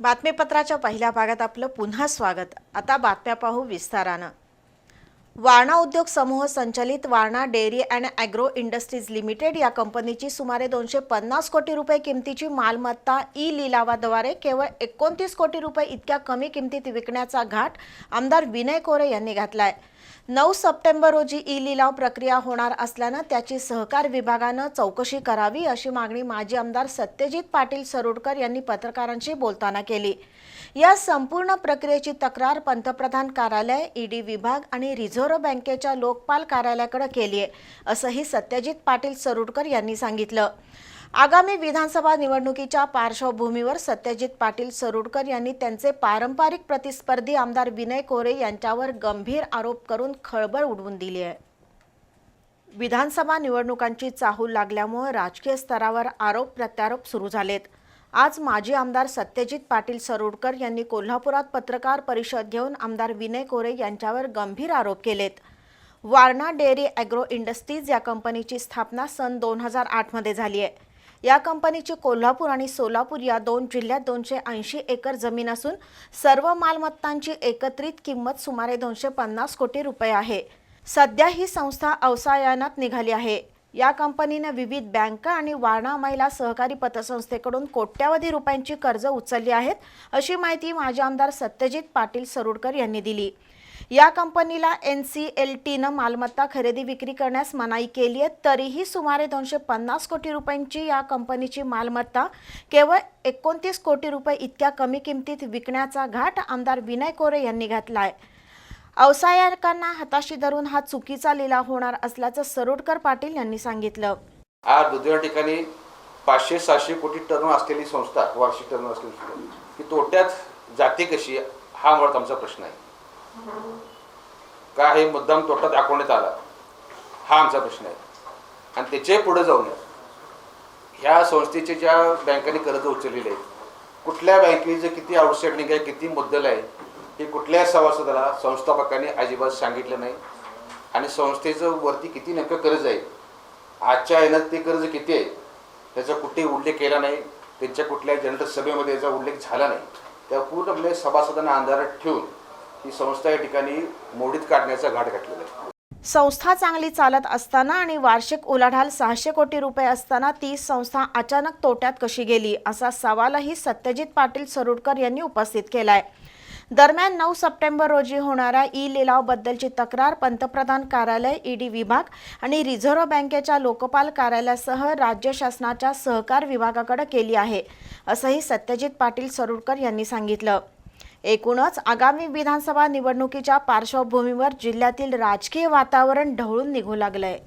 बातमीपत्राच्या पहिल्या भागात आपलं पुन्हा स्वागत. आता बातम्या पाहू विस्तारानं. वारणा उद्योग समूह संचलित Warana dairy and agro industries limited या कंपनीची सुमारे दोनशे पन्नास कोटी रुपये किमतीची मालमत्ता ई लिलावाद्वारे केवळ एकोणतीस कोटी रुपये इतक्या कमी किमतीत विकण्याचा घाट आमदार विनय कोरे यांनी घातला आहे नऊ सप्टेंबर रोजी ई लिलाव प्रक्रिया होणार असल्यानं त्याची सहकार विभागानं चौकशी करावी अशी मागणी माजी आमदार सत्यजित पाटील सरोडकर यांनी पत्रकारांशी बोलताना केली. या संपूर्ण प्रक्रियेची तक्रार पंतप्रधान कार्यालय ईडी विभाग आणि रिझर्व्ह बँकेच्या लोकपाल कार्यालयाकडे केली आहे असंही सत्यजित पाटील सरोडकर यांनी सांगितलं. आगामी विधानसभा निवडणुकीच्या पार्श्वभूमीवर सत्यजित पाटील सरोडकर यांनी त्यांचे पारंपरिक प्रतिस्पर्धी आमदार विनय कोरे यांच्यावर गंभीर आरोप करून खळबळ उडवून दिली आहे. विधानसभा निवडणुकांची चाहूल लागल्यामुळे राजकीय स्तरावर आरोप प्रत्यारोप सुरू झालेत. आज माजी आमदार सत्यजित पाटील सरोडकर यांनी कोल्हापुरात पत्रकार परिषद घेऊन आमदार विनय कोरे यांच्यावर गंभीर आरोप केलेत. वारणा डेअरी ॲग्रो इंडस्ट्रीज या कंपनीची स्थापना सन दोन हजार आठमध्ये झाली आहे. या कंपनीची कोल्हापूर आणि सोलापूर या दोन जिल्ह्यात दोनशे ऐंशी एकर जमीन असून सर्व मालमत्तांची एकत्रित किंमत सुमारे दोनशे पन्नास कोटी रुपये आहे. सध्या ही संस्था अवसायानात निघाली आहे. या कंपनीनं विविध बँका आणि वारणा महिला सहकारी पतसंस्थेकडून कोट्यावधी रुपयांची कर्ज उचलली आहेत अशी माहिती माजी आमदार सत्यजित पाटील सरोडकर यांनी दिली. या कंपनीला एन सी एल टीनं मालमत्ता खरेदी विक्री करण्यास मनाई केली आहे. तरीही सुमारे दोनशे पन्नास कोटी रुपयांची या कंपनीची मालमत्ता केवळ एकोणतीस कोटी रुपये इतक्या कमी किमतीत विकण्याचा घाट आमदार विनय कोरे यांनी घातला आहे. अवसायकांना हाताशी धरून हा चुकीचा लिलाव होणार असल्याचं सरोडकर पाटील यांनी सांगितलं. आज दुसऱ्या ठिकाणी पाचशे सहाशे कोटी टर्न असलेली संस्था वार्षिक टर्न असलेली संस्था ही तोट्यात जाते कशी हा मुळात आमचा प्रश्न आहे. का हे मुद्दाम तोटा दाखवण्यात आला. हा आमचा प्रश्न आहे. आणि त्याचे पुढे जाऊन ह्या संस्थेचे ज्या बँकांनी कर्ज उचललेले आहेत कुठल्या बँकेचं किती आउटस्टँडिंग आहे किती मुद्दल आहे हे कुठल्या सभासदाला संस्थापकाने अजिबात सांगितलं नाही. आणि संस्थेचं वरती किती नेमकं कर्ज आहे आजच्या आयनात ते कर्ज किती आहे त्याचा कुठेही उल्लेख केला नाही त्यांच्या कुठल्या जनरल सभेमध्ये याचा उल्लेख झाला नाही त्या पूर्णपणे सभासदांना अंधारात ठेवून ही संस्था या ठिकाणी मोडीत काढण्याचा घाट घातलेला आहे. संस्था चांगली चालत असताना आणि वार्षिक उलाढाल सहाशे कोटी रुपये असताना ती संस्था अचानक तोट्यात कशी गेली असा सवालही सत्यजित पाटील सरोडकर यांनी उपस्थित केलाय. दरम्यान नऊ सप्टेंबर रोजी होणाऱ्या ई लिलावबद्दलची तक्रार पंतप्रधान कार्यालय ईडी विभाग आणि रिझर्व्ह बँकेच्या लोकपाल कार्यालयासह राज्य शासनाच्या सहकार विभागाकडे केली आहे असंही सत्यजित पाटील सरोडकर यांनी सांगितलं. एकूणच आगामी विधानसभा निवडणुकीच्या पार्श्वभूमीवर जिल्ह्यातील राजकीय वातावरण ढवळून निघू लागलंय.